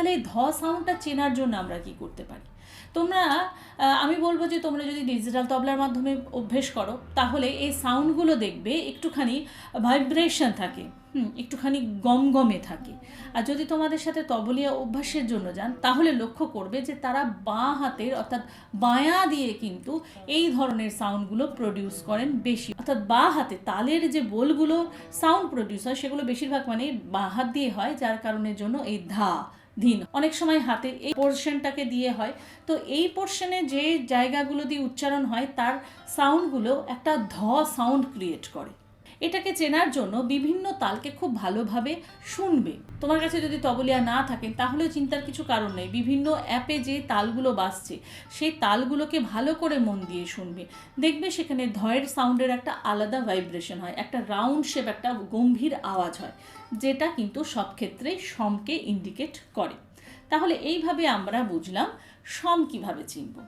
তাহলে এই ধ সাউন্ডটা চেনার জন্য আমরা কি করতে পারি? তোমরা আমি বলব যে তোমরা যদি ডিজিটাল তবলার মাধ্যমে অভ্যেস করো, তাহলে এই সাউন্ডগুলো দেখবে একটুখানি ভাইব্রেশন থাকে, হুম, একটুখানি গমগমে থাকে। আর যদি তোমাদের সাথে তবলিয়া অভ্যাসের জন্য যান, তাহলে লক্ষ্য করবে যে তারা বাঁ হাতের, অর্থাৎ বায়া দিয়ে কিন্তু এই ধরনের সাউন্ডগুলো প্রডিউস করেন বেশি। অর্থাৎ বাঁ হাতে তালের যে বোলগুলো সাউন্ড প্রডিউস হয়, সেগুলো বেশিরভাগ মানে বাঁ হাত দিয়ে হয়, যার কারণের জন্য এই ধা। ধিন অনেক সময় হাতের এই পোর্শনটাকে দিয়ে হয়। তো এই পোর্শনে যে জায়গাগুলো দিয়ে উচ্চারণ হয়, তার সাউন্ডগুলো একটা ধ সাউন্ড ক্রিয়েট করে। এটাকে চেনার জন্য বিভিন্ন তালকে খুব ভালোভাবে শুনবে। তোমার কাছে যদি তবলিয়া না থাকে, তাহলেও চিন্তার কিছু কারণ নেই। বিভিন্ন অ্যাপে যে তালগুলো বাজছে, সেই তালগুলোকে ভালো করে মন দিয়ে শুনবে। দেখবে সেখানে ধয়ের সাউন্ডের একটা আলাদা ভাইব্রেশন হয়, একটা রাউন্ড শেপ, একটা গম্ভীর আওয়াজ হয়, যেটা কিন্তু সব ক্ষেত্রেই সমকে ইন্ডিকেট করে। তাহলে এইভাবে আমরা বুঝলাম সম কীভাবে চিনব।